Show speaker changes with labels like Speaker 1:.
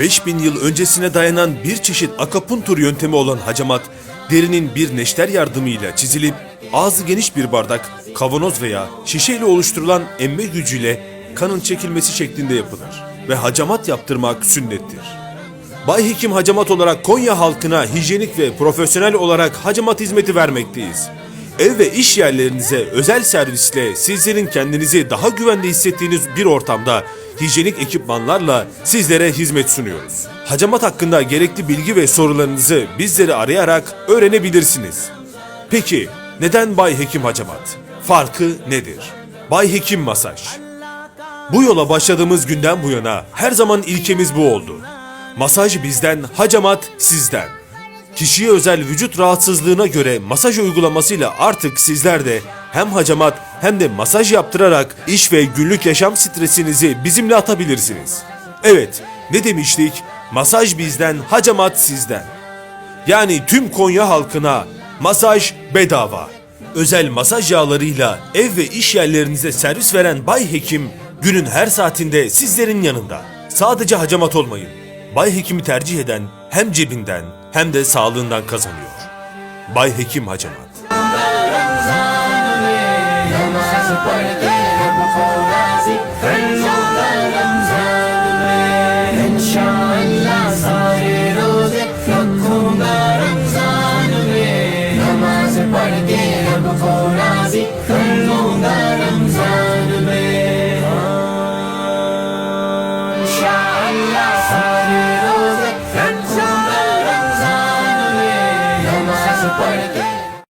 Speaker 1: 5000 yıl öncesine dayanan bir çeşit akapuntur yöntemi olan hacamat, derinin bir neşter yardımıyla çizilip ağzı geniş bir bardak, kavanoz veya şişeyle oluşturulan emme gücüyle kanın çekilmesi şeklinde yapılır ve hacamat yaptırmak sünnettir. Bay Hekim Hacamat olarak Konya halkına hijyenik ve profesyonel olarak hacamat hizmeti vermekteyiz. Ev ve iş yerlerinize özel servisle sizlerin kendinizi daha güvende hissettiğiniz bir ortamda hijyenik ekipmanlarla sizlere hizmet sunuyoruz. Hacamat hakkında gerekli bilgi ve sorularınızı bizleri arayarak öğrenebilirsiniz. Peki neden Bay Hekim Hacamat? Farkı nedir? Bay Hekim Masaj bu yola başladığımız günden bu yana her zaman ilkemiz bu oldu. Masaj bizden, hacamat sizden. Kişiye özel vücut rahatsızlığına göre masaj uygulamasıyla artık sizler de hem hacamat hem de masaj yaptırarak iş ve günlük yaşam stresinizi bizimle atabilirsiniz. Evet, ne demiştik? Masaj bizden, hacamat sizden. Yani tüm Konya halkına masaj bedava. Özel masaj yağlarıyla ev ve iş yerlerinize servis veren Bay Hekim günün her saatinde sizlerin yanında. Sadece hacamat olmayın. Bay Hekim'i tercih eden hem cebinden hem de sağlığından kazanıyor. Bay Hekim Hacamat.
Speaker 2: پڑھتے ہم فوازی فیضان رمضان میں انشاءاللہ سارے روزے رکھوں گا رمضان میں نماز پڑھ کے ہم فوازی رکھوں گا رمضان میں انشاءاللہ سارے روزے رکھوں گا رمضان میں نماز پڑھ کے